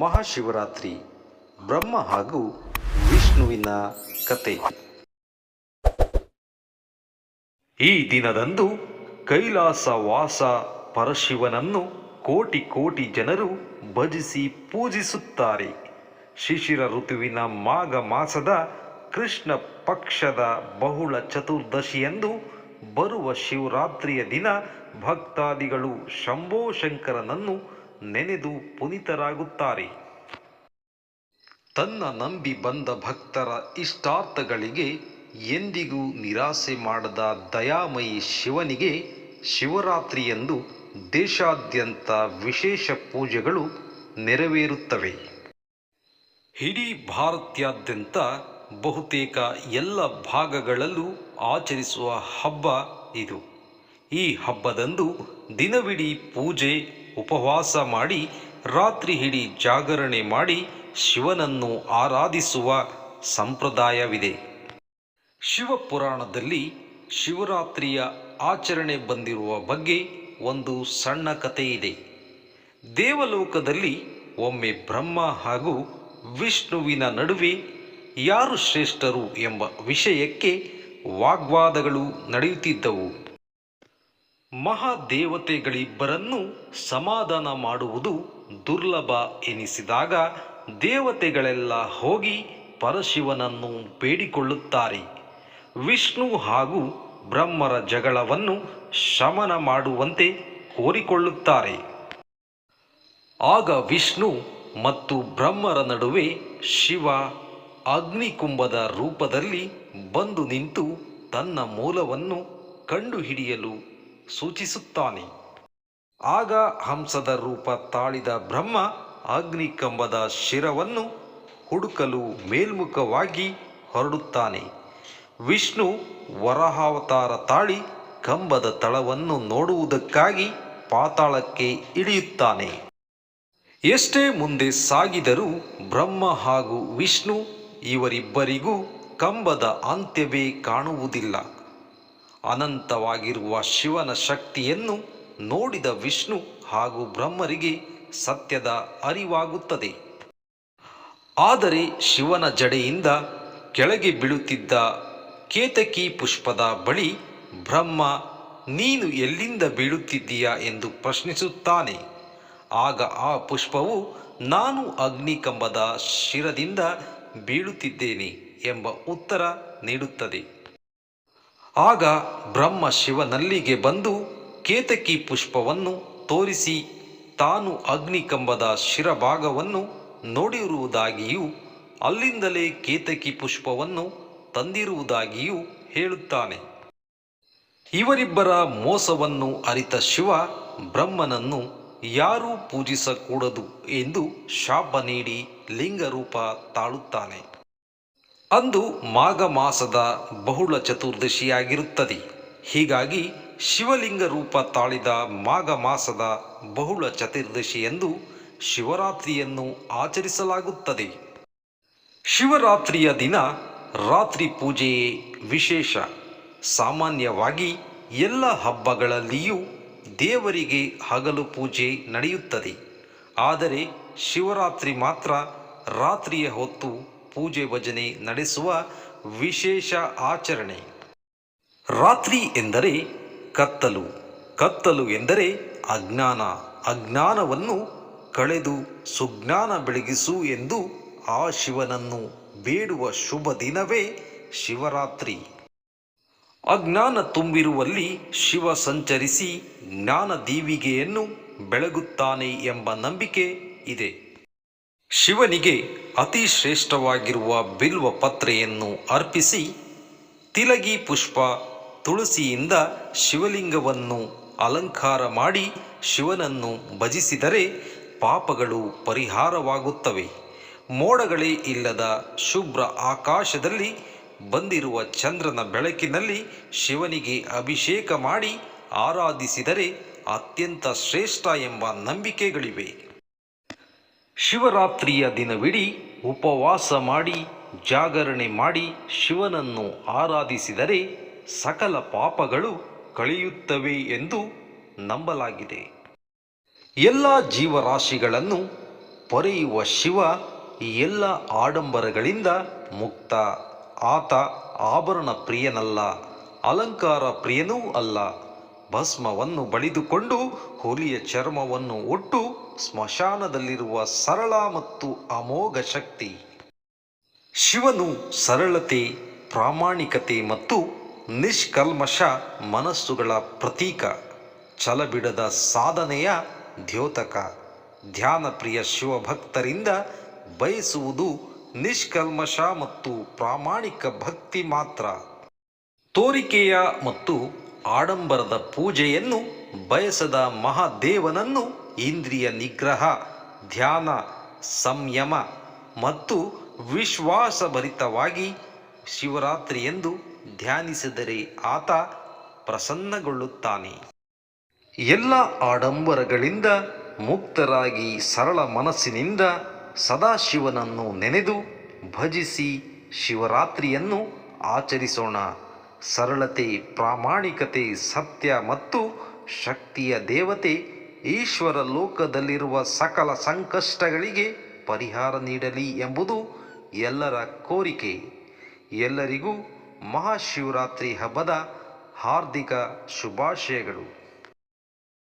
ಮಹಾಶಿವರಾತ್ರಿ, ಬ್ರಹ್ಮ ಹಾಗೂ ವಿಷ್ಣುವಿನ ಕತೆ. ಈ ದಿನದಂದು ಕೈಲಾಸ ವಾಸ ಪರಶಿವನನ್ನು ಕೋಟಿ ಕೋಟಿ ಜನರು ಭಜಿಸಿ ಪೂಜಿಸುತ್ತಾರೆ. ಶಿಶಿರ ಋತುವಿನ ಮಾಘ ಮಾಸದ ಕೃಷ್ಣ ಪಕ್ಷದ ಬಹುಳ ಚತುರ್ದಶಿಯಂದು ಬರುವ ಶಿವರಾತ್ರಿಯ ದಿನ ಭಕ್ತಾದಿಗಳು ಶಂಭೋ ಶಂಕರನನ್ನು ನೆನೆದು ಪುನೀತರಾಗುತ್ತಾರೆ. ತನ್ನ ನಂಬಿ ಬಂದ ಭಕ್ತರ ಇಷ್ಟಾರ್ಥಗಳಿಗೆ ಎಂದಿಗೂ ನಿರಾಸೆ ಮಾಡದ ದಯಾಮಯಿ ಶಿವನಿಗೆ ಶಿವರಾತ್ರಿಯಂದು ದೇಶಾದ್ಯಂತ ವಿಶೇಷ ಪೂಜೆಗಳು ನೆರವೇರುತ್ತವೆ. ಇಡೀ ಭಾರತ್ಯಾದ್ಯಂತ ಬಹುತೇಕ ಎಲ್ಲ ಭಾಗಗಳಲ್ಲೂ ಆಚರಿಸುವ ಹಬ್ಬ ಇದು. ಈ ಹಬ್ಬದಂದು ದಿನವಿಡೀ ಪೂಜೆ ಉಪವಾಸ ಮಾಡಿ, ರಾತ್ರಿ ಹಿಡಿ ಜಾಗರಣೆ ಮಾಡಿ ಶಿವನನ್ನು ಆರಾಧಿಸುವ ಸಂಪ್ರದಾಯವಿದೆ. ಶಿವಪುರಾಣದಲ್ಲಿ ಶಿವರಾತ್ರಿಯ ಆಚರಣೆ ಬಂದಿರುವ ಬಗ್ಗೆ ಒಂದು ಸಣ್ಣ ಕಥೆ ಇದೆ ದೇವಲೋಕದಲ್ಲಿ ಒಮ್ಮೆ ಬ್ರಹ್ಮ ಹಾಗೂ ವಿಷ್ಣುವಿನ ನಡುವೆ ಯಾರು ಶ್ರೇಷ್ಠರು ಎಂಬ ವಿಷಯಕ್ಕೆ ವಾಗ್ವಾದಗಳು ನಡೆಯುತ್ತಿದ್ದವು. ಮಹಾದೇವತೆಗಳಿಬ್ಬರನ್ನು ಸಮಾಧಾನ ಮಾಡುವುದು ದುರ್ಲಭ ಎನಿಸಿದಾಗ ದೇವತೆಗಳೆಲ್ಲ ಹೋಗಿ ಪರಶಿವನನ್ನು ಬೇಡಿಕೊಳ್ಳುತ್ತಾರೆ. ವಿಷ್ಣು ಹಾಗೂ ಬ್ರಹ್ಮರ ಜಗಳವನ್ನು ಶಮನ ಮಾಡುವಂತೆ ಕೋರಿಕೊಳ್ಳುತ್ತಾರೆ. ಆಗ ವಿಷ್ಣು ಮತ್ತು ಬ್ರಹ್ಮರ ನಡುವೆ ಶಿವ ಅಗ್ನಿಕುಂಭದ ರೂಪದಲ್ಲಿ ಬಂದು ನಿಂತು ತನ್ನ ಮೂಲವನ್ನು ಕಂಡುಹಿಡಿಯಲು ಸೂಚಿಸುತ್ತಾನೆ. ಆಗ ಹಂಸದ ರೂಪ ತಾಳಿದ ಬ್ರಹ್ಮ ಅಗ್ನಿಕಂಬದ ಶಿರವನ್ನು ಹುಡುಕಲು ಮೇಲ್ಮುಖವಾಗಿ ಹೊರಡುತ್ತಾನೆ. ವಿಷ್ಣು ವರಹಾವತಾರ ತಾಳಿ ಕಂಬದ ತಳವನ್ನು ನೋಡುವುದಕ್ಕಾಗಿ ಪಾತಾಳಕ್ಕೆ ಇಳಿಯುತ್ತಾನೆ. ಎಷ್ಟೇ ಮುಂದೆ ಸಾಗಿದರೂ ಬ್ರಹ್ಮ ಹಾಗೂ ವಿಷ್ಣು ಇವರಿಬ್ಬರಿಗೂ ಕಂಬದ ಅಂತ್ಯವೇ ಕಾಣುವುದಿಲ್ಲ. ಅನಂತವಾಗಿರುವ ಶಿವನ ಶಕ್ತಿಯನ್ನು ನೋಡಿದ ವಿಷ್ಣು ಹಾಗೂ ಬ್ರಹ್ಮರಿಗೆ ಸತ್ಯದ ಅರಿವಾಗುತ್ತದೆ. ಆದರೆ ಶಿವನ ಜಡೆಯಿಂದ ಕೆಳಗೆ ಬೀಳುತ್ತಿದ್ದ ಕೇತಕಿ ಪುಷ್ಪದ ಬಳಿ ಬ್ರಹ್ಮ, ನೀನು ಎಲ್ಲಿಂದ ಬೀಳುತ್ತಿದ್ದೀಯಾ ಎಂದು ಪ್ರಶ್ನಿಸುತ್ತಾನೆ. ಆಗ ಆ ಪುಷ್ಪವು, ನಾನು ಅಗ್ನಿಕಂಬದ ಶಿರದಿಂದ ಬೀಳುತ್ತಿದ್ದೇನೆ ಎಂಬ ಉತ್ತರ ನೀಡುತ್ತದೆ. ಆಗ ಬ್ರಹ್ಮ ಶಿವನಲ್ಲಿಗೆ ಬಂದು ಕೇತಕಿ ಪುಷ್ಪವನ್ನು ತೋರಿಸಿ ತಾನು ಅಗ್ನಿಕಂಬದ ಶಿರಭಾಗವನ್ನು ನೋಡಿರುವುದಾಗಿಯೂ ಅಲ್ಲಿಂದಲೇ ಕೇತಕಿ ಪುಷ್ಪವನ್ನು ತಂದಿರುವುದಾಗಿಯೂ ಹೇಳುತ್ತಾನೆ. ಇವರಿಬ್ಬರ ಮೋಸವನ್ನು ಅರಿತ ಶಿವ ಬ್ರಹ್ಮನನ್ನು ಯಾರೂ ಪೂಜಿಸಕೂಡದು ಎಂದು ಶಾಪ ನೀಡಿ ಲಿಂಗರೂಪ ತಾಳುತ್ತಾನೆ. ಅಂದು ಮಾಘ ಮಾಸದ ಬಹುಳ ಚತುರ್ದಶಿಯಾಗಿರುತ್ತದೆ. ಹೀಗಾಗಿ ಶಿವಲಿಂಗ ರೂಪ ತಾಳಿದ ಮಾಘ ಮಾಸದ ಬಹುಳ ಚತುರ್ದಶಿಯಂದು ಶಿವರಾತ್ರಿಯನ್ನು ಆಚರಿಸಲಾಗುತ್ತದೆ. ಶಿವರಾತ್ರಿಯ ದಿನ ರಾತ್ರಿ ಪೂಜೆಯೇ ವಿಶೇಷ. ಸಾಮಾನ್ಯವಾಗಿ ಎಲ್ಲ ಹಬ್ಬಗಳಲ್ಲಿಯೂ ದೇವರಿಗೆ ಹಗಲು ಪೂಜೆ ನಡೆಯುತ್ತದೆ. ಆದರೆ ಶಿವರಾತ್ರಿ ಮಾತ್ರ ರಾತ್ರಿಯ ಹೊತ್ತು ಪೂಜೆ ಭಜನೆ ನಡೆಸುವ ವಿಶೇಷ ಆಚರಣೆ. ರಾತ್ರಿ ಎಂದರೆ ಕತ್ತಲು. ಕತ್ತಲು ಎಂದರೆ ಅಜ್ಞಾನ. ಅಜ್ಞಾನವನ್ನು ಕಳೆದು ಸುಜ್ಞಾನ ಬೆಳಗಿಸು ಎಂದು ಆ ಶಿವನನ್ನು ಬೇಡುವ ಶುಭ ದಿನವೇ ಶಿವರಾತ್ರಿ. ಅಜ್ಞಾನ ತುಂಬಿರುವಲ್ಲಿ ಶಿವ ಸಂಚರಿಸಿ ಜ್ಞಾನ ದೀವಿಗೆಯನ್ನು ಬೆಳಗುತ್ತಾನೆ ಎಂಬ ನಂಬಿಕೆ ಇದೆ. ಶಿವನಿಗೆ ಅತಿ ಶ್ರೇಷ್ಠವಾಗಿರುವ ಬಿಲ್ವ ಪತ್ರೆಯನ್ನು ಅರ್ಪಿಸಿ ತಿಲಗಿ ಪುಷ್ಪ ತುಳಸಿಯಿಂದ ಶಿವಲಿಂಗವನ್ನು ಅಲಂಕಾರ ಮಾಡಿ ಶಿವನನ್ನು ಭಜಿಸಿದರೆ ಪಾಪಗಳು ಪರಿಹಾರವಾಗುತ್ತವೆ. ಮೋಡಗಳೇ ಇಲ್ಲದ ಶುಭ್ರ ಆಕಾಶದಲ್ಲಿ ಬಂದಿರುವ ಚಂದ್ರನ ಬೆಳಕಿನಲ್ಲಿ ಶಿವನಿಗೆ ಅಭಿಷೇಕ ಮಾಡಿ ಆರಾಧಿಸಿದರೆ ಅತ್ಯಂತ ಶ್ರೇಷ್ಠ ಎಂಬ ನಂಬಿಕೆಗಳಿವೆ. ಶಿವರಾತ್ರಿಯ ದಿನವಿಡೀ ಉಪವಾಸ ಮಾಡಿ, ಜಾಗರಣೆ ಮಾಡಿ ಶಿವನನ್ನು ಆರಾಧಿಸಿದರೆ ಸಕಲ ಪಾಪಗಳು ಕಳೆಯುತ್ತವೆ ಎಂದು ನಂಬಲಾಗಿದೆ. ಎಲ್ಲ ಜೀವರಾಶಿಗಳನ್ನು ಪೊರೆಯುವ ಶಿವ ಎಲ್ಲ ಆಡಂಬರಗಳಿಂದ ಮುಕ್ತ. ಆತ ಆಭರಣ ಪ್ರಿಯನಲ್ಲ, ಅಲಂಕಾರ ಪ್ರಿಯನೂ ಅಲ್ಲ. ಭಸ್ಮವನ್ನು ಬಳಿದುಕೊಂಡು ಹುಲಿಯ ಚರ್ಮವನ್ನು ಒಟ್ಟು ಸ್ಮಶಾನದಲ್ಲಿರುವ ಸರಳ ಮತ್ತು ಅಮೋಘ ಶಕ್ತಿ. ಶಿವನು ಸರಳತೆ, ಪ್ರಾಮಾಣಿಕತೆ ಮತ್ತು ನಿಷ್ಕಲ್ಮಶ ಮನಸ್ಸುಗಳ ಪ್ರತೀಕ, ಛಲಬಿಡದ ಸಾಧನೆಯ ದ್ಯೋತಕ. ಧ್ಯಾನಪ್ರಿಯ ಶಿವಭಕ್ತರಿಂದ ಬಯಸುವುದು ನಿಷ್ಕಲ್ಮಶ ಮತ್ತು ಪ್ರಾಮಾಣಿಕ ಭಕ್ತಿ ಮಾತ್ರ. ತೋರಿಕೆಯ ಮತ್ತು ಆಡಂಬರದ ಪೂಜೆಯನ್ನು ಬಯಸದ ಮಹಾದೇವನನ್ನು ಇಂದ್ರಿಯ ನಿಗ್ರಹ, ಧ್ಯಾನ, ಸಂಯಮ ಮತ್ತು ವಿಶ್ವಾಸಭರಿತವಾಗಿ ಶಿವರಾತ್ರಿಯೆಂದು ಧ್ಯಾನಿಸಿದರೆ ಆತ ಪ್ರಸನ್ನಗೊಳ್ಳುತ್ತಾನೆ. ಎಲ್ಲ ಆಡಂಬರಗಳಿಂದ ಮುಕ್ತರಾಗಿ ಸರಳ ಮನಸ್ಸಿನಿಂದ ಸದಾಶಿವನನ್ನು ನೆನೆದು ಭಜಿಸಿ ಶಿವರಾತ್ರಿಯನ್ನು ಆಚರಿಸೋಣ. ಸರಳತೆ, ಪ್ರಾಮಾಣಿಕತೆ, ಸತ್ಯ ಮತ್ತು ಶಕ್ತಿಯ ದೇವತೆ ಈಶ್ವರ ಲೋಕದಲ್ಲಿರುವ ಸಕಲ ಸಂಕಷ್ಟಗಳಿಗೆ ಪರಿಹಾರ ನೀಡಲಿ ಎಂಬುದು ಎಲ್ಲರ ಕೋರಿಕೆ. ಎಲ್ಲರಿಗೂ ಮಹಾಶಿವರಾತ್ರಿ ಹಬ್ಬದ ಹಾರ್ದಿಕ ಶುಭಾಶಯಗಳು.